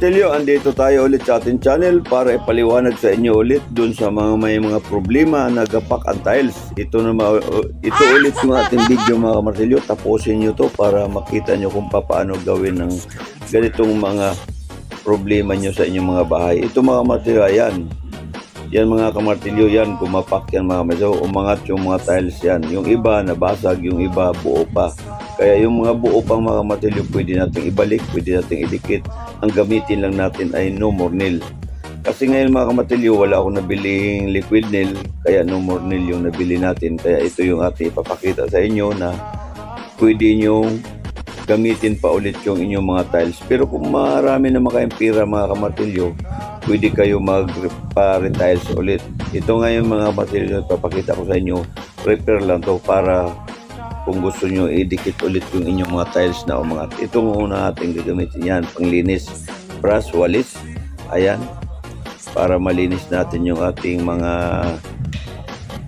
kamartilyo, andito tayo ulit sa ating channel para ipaliwanag sa inyo ulit dun sa mga may mga problema na gapak ang tiles. Ito, na ma- ito ulit yung ating video mga kamartilyo. Tapusin nyo to para makita nyo kung paano gawin ng ganitong mga problema nyo sa inyong mga bahay. Ito mga kamartilyo, ayan. Yan mga kamartilyo yan, kumapak yan mga kamartilyo. Umangat yung mga tiles yan. Yung iba nabasag, yung iba buo pa. Kaya yung mga buo pang mga kamartilyo pwede nating ibalik, pwede nating idikit. Ang gamitin lang natin ay no more nail. Kasi ngayon mga kamatilyo, wala akong nabiling liquid nail, kaya no more nail yung nabili natin. Kaya ito yung ating ipapakita sa inyo na pwede nyong gamitin pa ulit yung inyong mga tiles. Pero kung marami naman kayong pira mga kamatilyo, pwede kayo magpa-retiles ulit. Ito ngayon mga kamatilyo, ipapakita ko sa inyo, repair lang to para kung gusto nyo idikit ulit yung inyong mga tiles na umangat. Ito muna ating gagamitin yan, panglinis, brush, walis, ayan, para malinis natin yung ating mga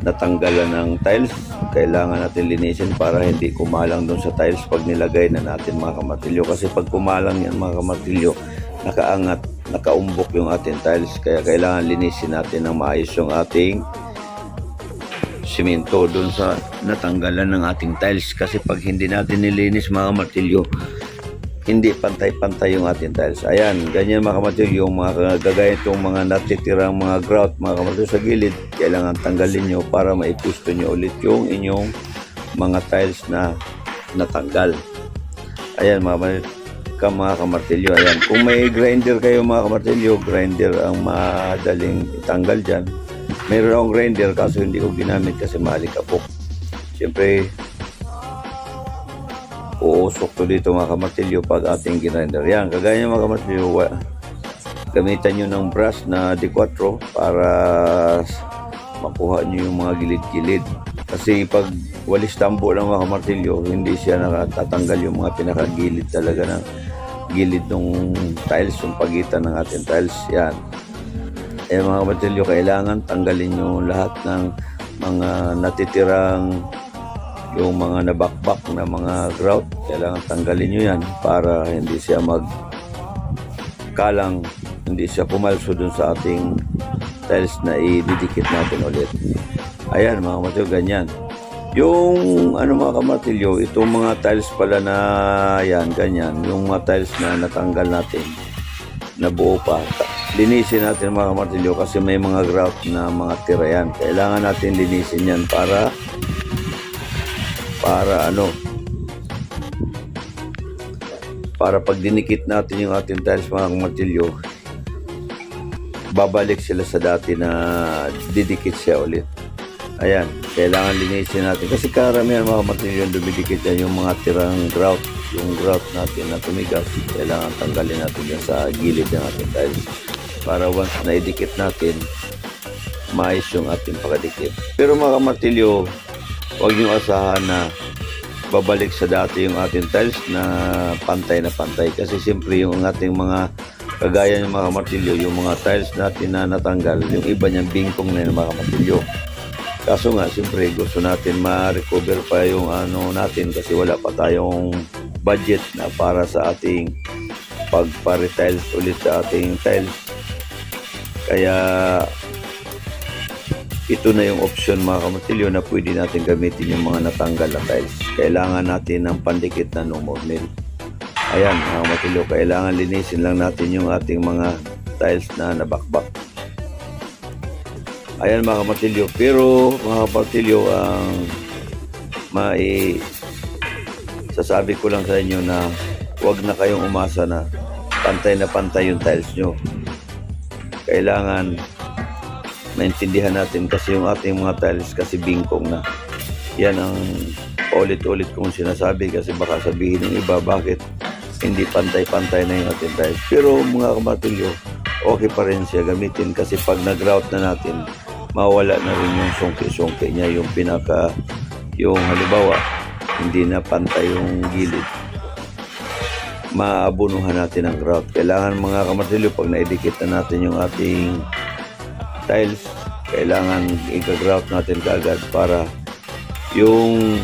natanggalan ng tiles. Kailangan natin linisin para hindi kumalang doon sa tiles pag nilagay na natin mga kamatilyo. Kasi pag kumalang yan mga kamatilyo, nakaangat, nakaumbok yung ating tiles. Kaya kailangan linisin natin ng maayos yung ating simento doon sa natanggalan ng ating tiles. Kasi pag hindi natin nilinis mga martilyo hindi pantay-pantay yung ating tiles. Ayan, ganyan mga kamartilyo yung mga gagaya itong mga natitirang mga grout mga kamartilyo sa gilid kailangan tanggalin nyo para maipusto nyo ulit yung inyong mga tiles na natanggal. Ayan mga ka mga kamartilyo ayan, kung may grinder kayo mga kamartilyo grinder ang madaling itanggal dyan Meron akong grinder kaso hindi ko ginamit kasi malikapok. Siyempre, uusok to dito mga kamartilyo pag ating grinder. Yan, kagaya nyo mga kamartilyo, wa- gamitan nyo ng brush na D4 para makuha nyo yung mga gilid-gilid. Kasi pag walis tambo ng mga kamartilyo, hindi siya nakatatanggal yung mga pinakagilid talaga ng gilid ng tiles, yung pagitan ng ating tiles. Yan eh mga kabatilyo, kailangan tanggalin nyo lahat ng mga natitirang yung mga nabakbak na mga grout. Kailangan tanggalin nyo yan para hindi siya mag kalang, hindi siya pumalso dun sa ating tiles na ididikit natin ulit. Ayan mga kabatilyo, ganyan. Yung ano mga kamatilyo, itong mga tiles pala na yan, ganyan. Yung mga tiles na natanggal natin na buo pa. Linisin natin mga kamartilyo kasi may mga grout na mga tira yan. Kailangan natin linisin yan para para ano para pag dinikit natin yung ating tiles mga kamartilyo babalik sila sa dati na didikit siya ulit. Ayan, kailangan linisin natin. Kasi karamihan mga kamartilyo yung dumidikit yan yung mga tirang grout. Yung grout natin na tumigas, kailangan tanggalin natin yan sa gilid ng ating tiles para once na idikit natin maayos yung ating pagkadikit pero mga kamartilyo huwag nyo asahan na babalik sa dati yung ating tiles na pantay na pantay. Kasi siyempre yung ating mga kagaya ng mga kamartilyo yung mga tiles natin na natanggal yung iba niyang bingkong na yung mga kamartilyo. Kaso nga siyempre gusto natin ma-recover pa yung ano natin kasi wala pa tayong budget na para sa ating pagpa-retiles ulit sa ating tiles kaya ito na yung option mga kamatilyo na pwede natin gamitin yung mga natanggal na tiles. Kailangan natin ng pandikit na no more. Ayan mga kamatilyo, kailangan linisin lang natin yung ating mga tiles na nabakbak. Ayan mga kamatilyo, pero mga kamatilyo ang mai sasabi ko lang sa inyo na huwag na kayong umasa na pantay na pantay yung tiles nyo kailangan maintindihan natin kasi yung ating mga tiles kasi bingkong na. Yan ang ulit-ulit kong sinasabi kasi baka sabihin ng iba bakit hindi pantay-pantay na yung ating tiles. Pero mga kamatilyo, okay pa rin siya gamitin kasi pag nag-route na natin, mawala na rin yung sungki-sungki niya, yung pinaka, yung halimbawa, hindi na pantay yung gilid maabunuhan natin ang grout. Kailangan mga kamatilyo, pag naidikit na natin yung ating tiles, kailangan i-grout natin kaagad para yung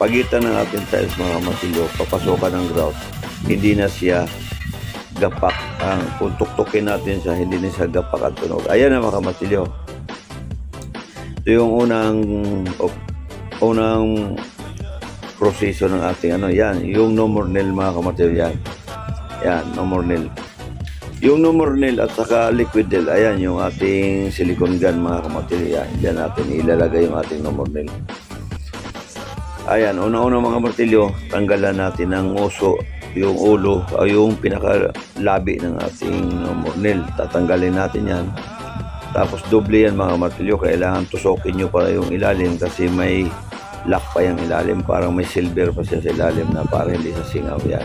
pagitan ng ating tiles mga kamatilyo, papasokan ng grout, hindi na siya gapak ang kung tuktukin natin siya, hindi na siya gapak at tunog. Ayan na mga kamatilyo. Ito yung unang unang proseso ng ating ano, yan, yung nail mga kamatilyo yan. Nail. Yung nail at saka liquid nail, ayan yung ating silicone gun mga kamatilyo yan. Natin ilalagay yung ating nail. Ayan, una-una mga martilyo, tanggalan natin ng uso, yung ulo, o yung pinakalabi ng ating mornel. Tatanggalin natin yan. Tapos doble yan mga martilyo, kailangan tusokin nyo para yung ilalim kasi may lock pa yung ilalim, parang may silver pa siya sa ilalim na parang hindi sa singaw yan.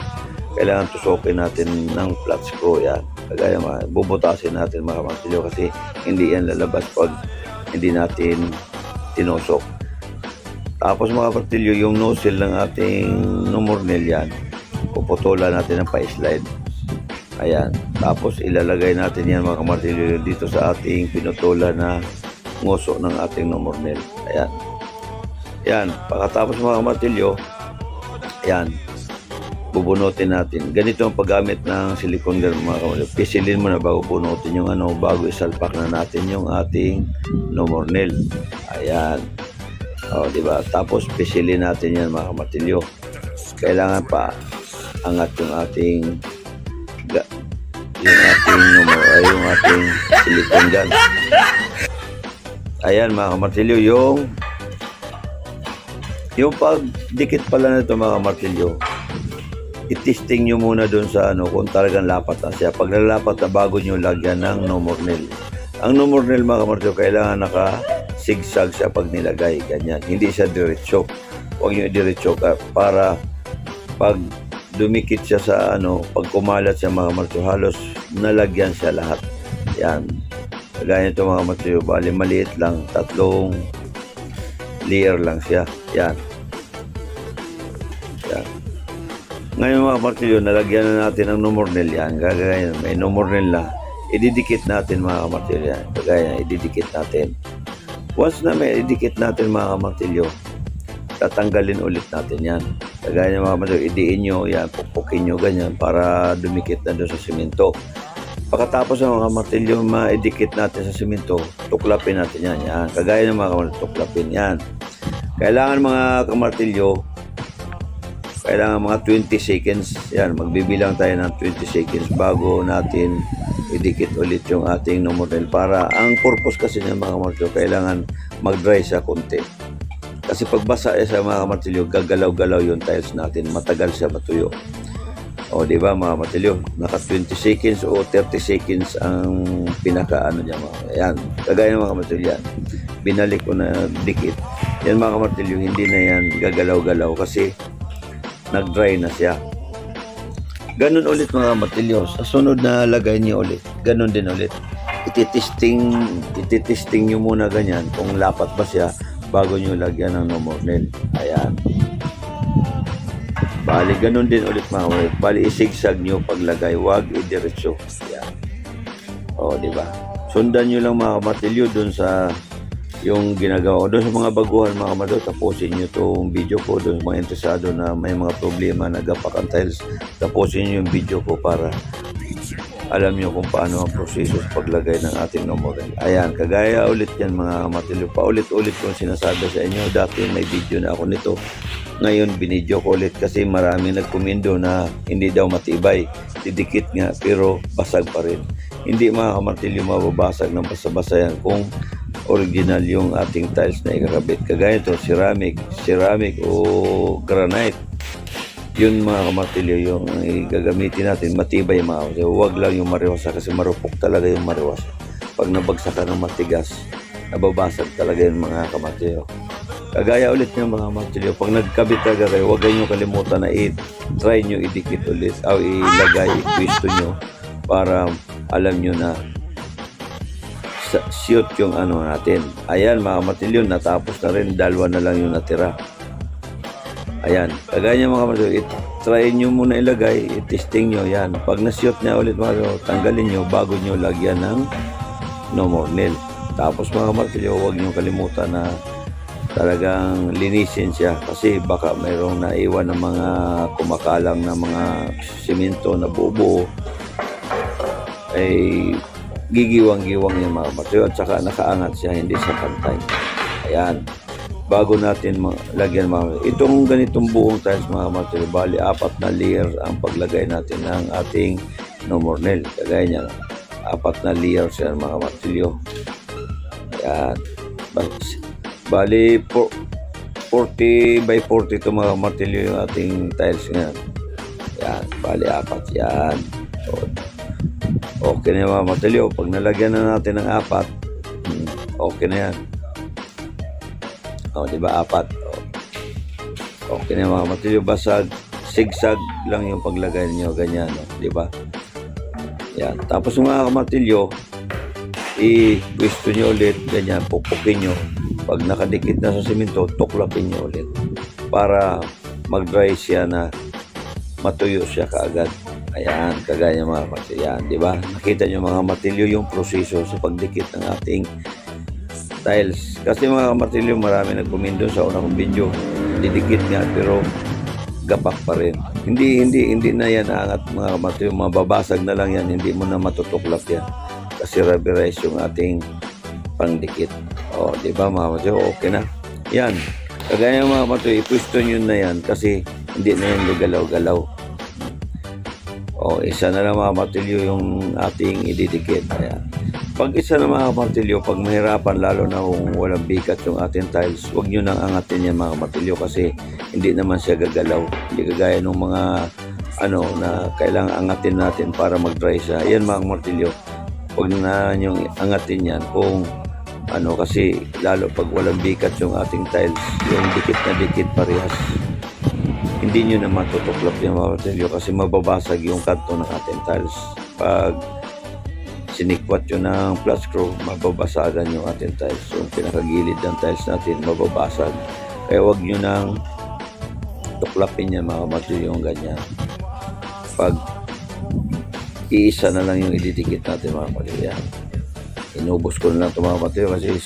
Kailangan tusokin natin ng flat screw yan. Kagaya mga, bubutasin natin mga martilyo kasi hindi yan lalabas pag hindi natin tinusok. Tapos mga martilyo, yung nozzle ng ating numornel yan, puputulan natin ng pa-slide. Ayan. Tapos ilalagay natin yan mga martilyo dito sa ating pinutulan na nguso ng ating numornel. Ayan. Yan. Pagkatapos mga martilyo, ayan, bubunutin natin. Ganito ang paggamit ng silicone gun mga kamartilyo. Pisilin mo na bago bunutin yung ano, bago isalpak na natin yung ating numornel. Ayan. O, di ba? Tapos pisilin natin yan mga kamatilyo. Kailangan pa angat yung ating yung ating numero, ay yung ating silicone gun. Ayan mga kamatilyo, yung yung pagdikit pala nito mga kamatilyo, itesting nyo muna doon sa ano kung talagang lapat na siya. Pag nalapat na bago nyo lagyan ng no more. Ang no more mga kamartiyo, kailangan naka zigzag siya pag nilagay. Ganyan. Hindi siya diretso. Huwag nyo diretso ka para pag dumikit siya sa ano, pag kumalat siya mga kamartiyo, halos nalagyan siya lahat. Yan. Kagaya nito mga kamartiyo, bali maliit lang, tatlong layer lang siya. Yan. Yan. Ngayon mga kamartilyo, nalagyan na natin ang numornel yan. Gagaya may numornel na. Ididikit natin mga kamartilyo yan. Kagaya ididikit natin. Once na may idikit natin mga kamartilyo, tatanggalin ulit natin yan. Kagaya mga kamartilyo, idiin nyo yan, pupukin nyo ganyan para dumikit na doon sa simento. Pagkatapos ng mga martilyo maidikit natin sa simento, tuklapin natin yan. yan. Kagaya ng mga kamartilyo, tuklapin yan. Kailangan mga kamartilyo, kailangan mga 20 seconds. Yan, magbibilang tayo ng 20 seconds bago natin idikit ulit yung ating numorel para ang purpose kasi ng mga kamartilyo, kailangan mag-dry siya konti. Kasi pag basa eh sa mga kamartilyo, gagalaw-galaw yung tiles natin, matagal siya matuyo. O, di ba mga kamartilyo, naka 20 seconds o 30 seconds ang pinaka ano niya mga. Yan, kagaya ng mga kamartilyo yan. Binalik ko na dikit. Yan mga kamartilyo, hindi na yan gagalaw-galaw kasi nag-dry na siya. Ganun ulit mga matilyo. Sa sunod na lagay niyo ulit, ganun din ulit. Ititesting, ititesting niyo muna ganyan kung lapat ba siya bago niyo lagyan ng nomornel. Ayan. Bali, ganun din ulit mga ulit. Bali, isigsag niyo paglagay. Huwag idiretso. Ayan. O, di ba? Sundan niyo lang mga matilyo dun sa yung ginagawa ko. Doon sa mga baguhan mga kamadyo, tapusin nyo itong video ko. Doon sa mga interesado na may mga problema na gapak tiles, tapusin nyo yung video ko para alam nyo kung paano ang proseso sa paglagay ng ating nomorel. Ayan, kagaya ulit yan mga kamatilyo. Paulit-ulit kong sinasabi sa inyo. Dati may video na ako nito. Ngayon, binidyo ko ulit kasi marami nagkumindo na hindi daw matibay. Didikit nga, pero basag pa rin. Hindi mga kamatilyo mababasag ng basa-basa yan kung original yung ating tiles na ikakabit. Kagaya ito, ceramic, ceramic o granite. Yun mga kamartilyo, yung gagamitin natin, matibay mga kamartilyo. Huwag lang yung mariwasa kasi marupok talaga yung mariwasa. Pag nabagsak ng matigas, nababasag talaga yung mga kamartilyo. Kagaya ulit ng mga kamartilyo, pag nagkabit talaga kayo, huwag nyo kalimutan na i-try nyo idikit ulit o ilagay, twisto nyo para alam nyo na shoot yung ano natin. Ayan mga matilyon, natapos na rin. Dalawa na lang yung natira. Ayan. Kagaya niya mga matilyon, try nyo muna ilagay, i-testing nyo. Yan. Pag na-shoot niya ulit mga matilyon, tanggalin nyo bago nyo lagyan ng no more nail. Tapos mga matilyon, huwag nyo kalimutan na talagang linisin siya kasi baka mayroong naiwan ng mga kumakalang na mga simento na bubo ay gigiwang-giwang yung mga martilyo at saka nakaangat siya hindi sa pantay. Ayan. Bago natin lagyan mga itong ganitong buong tiles mga martilyo, bali apat na layer ang paglagay natin ng ating no more nail. Kagaya niya, apat na layers yan mga martilyo. Ayan. Bali, por- 40 by 40 ito mga martilyo yung ating tiles ngayon. Yan, bali apat yan. So, okay na yung mga. Pag nalagyan na natin ng apat, okay na yan. O, di ba? Apat. O. Okay na yung mga. Basag, sigsag lang yung paglagay niyo Ganyan, no? di ba? Yan. Tapos mga martilyo, i-gusto nyo ulit, ganyan, pupukin nyo. Pag nakadikit na sa simento, tuklapin nyo ulit. Para mag-dry siya na matuyo siya kaagad. Ayan, kagaya mga martilyo. Yan, di ba? Nakita nyo mga martilyo yung proseso sa pagdikit ng ating tiles. Kasi mga martilyo, marami nagkumindo sa una kong video. Didikit nga, pero gapak pa rin. Hindi, hindi, hindi na yan aangat mga martilyo. Mababasag na lang yan. Hindi mo na matutuklap yan. Kasi rubberized yung ating pangdikit. O, di ba mga martilyo? Okay na. Yan. Kagaya mga martilyo, ipwisto nyo na yan kasi hindi na yan gagalaw-galaw. O, isa na lang mga martilyo yung ating ididikit. Ayan. Pag isa na mga martilyo, pag mahirapan, lalo na kung walang bigat yung ating tiles, huwag nyo nang angatin yan mga martilyo kasi hindi naman siya gagalaw. Hindi kagaya ng mga ano na kailangan angatin natin para mag-dry siya. Yan mga martilyo. Huwag na nyo angatin yan kung ano kasi lalo pag walang bigat yung ating tiles, yung dikit na dikit parehas hindi nyo na matutuklap yung mga martilyo kasi mababasag yung kanto ng ating tiles. Pag sinikwat yun ng plus screw, mababasagan yung ating tiles. So, yung pinakagilid ng tiles natin, mababasag. Kaya wag nyo nang tuklapin yan mga yung ganyan. Pag iisa na lang yung ididikit natin mga martilyo. Yan. Inubos ko na lang ito mga martilyo kasi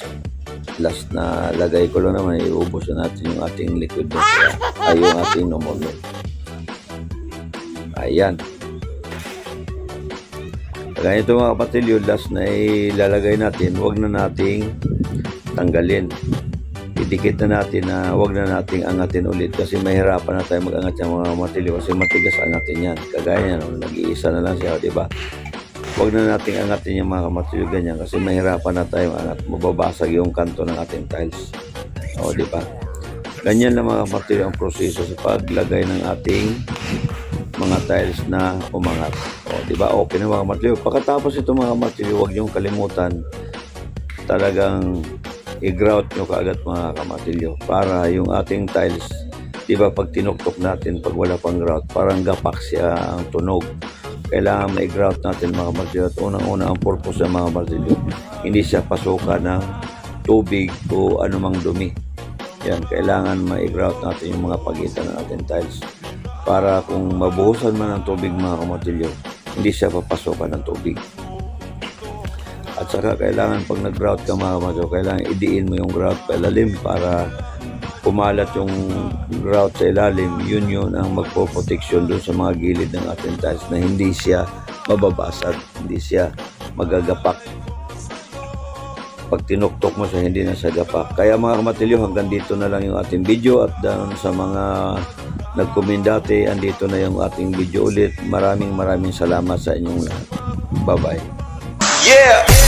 last na lagay ko lang naman, iubos na natin yung ating liquid na kaya, ay yung ating nomolo. Ayan. Kaya ito mga kapatid, yung last na ilalagay natin, wag na nating tanggalin. Idikit na natin na wag na nating angatin ulit kasi mahirapan na tayo mag-angat yung mga matilyo kasi matigas angatin yan. Kagaya yan, nag-iisa na lang siya, di ba? Huwag na nating angatin yung mga kamatilyo ganyan kasi mahirapan na tayo angat. Mababasag yung kanto ng ating tiles. O, di ba? Ganyan lang mga kamatilyo ang proseso sa paglagay ng ating mga tiles na umangat. O, di ba? Okay na mga kamatilyo. Pagkatapos ito mga kamatilyo, huwag niyong kalimutan talagang i-grout nyo kaagad mga kamatilyo para yung ating tiles di ba pag tinuktok natin pag wala pang grout parang gapak siya ang tunog kailangan may grout natin mga martilyo at unang-una ang purpose ng mga martilyo hindi siya pasukan ng tubig o anumang dumi. Yan kailangan may grout natin yung mga pagitan ng ating tiles para kung mabuhusan man ng tubig mga kamartilyo hindi siya papasukan ng tubig. At saka kailangan pag nag-grout ka mga kamartilyo kailangan idiin mo yung grout palalim para kumalat yung grout sa ilalim, yun yun ang magpo-protection doon sa mga gilid ng ating tiles na hindi siya mababasag, hindi siya magagapak. Pag tinuktok mo siya, hindi na siya gapak. Kaya mga kamatilyo, hanggang dito na lang yung ating video at doon sa mga nag-comment dati, andito na yung ating video ulit. Maraming maraming salamat sa inyong lahat. Bye-bye. Yeah!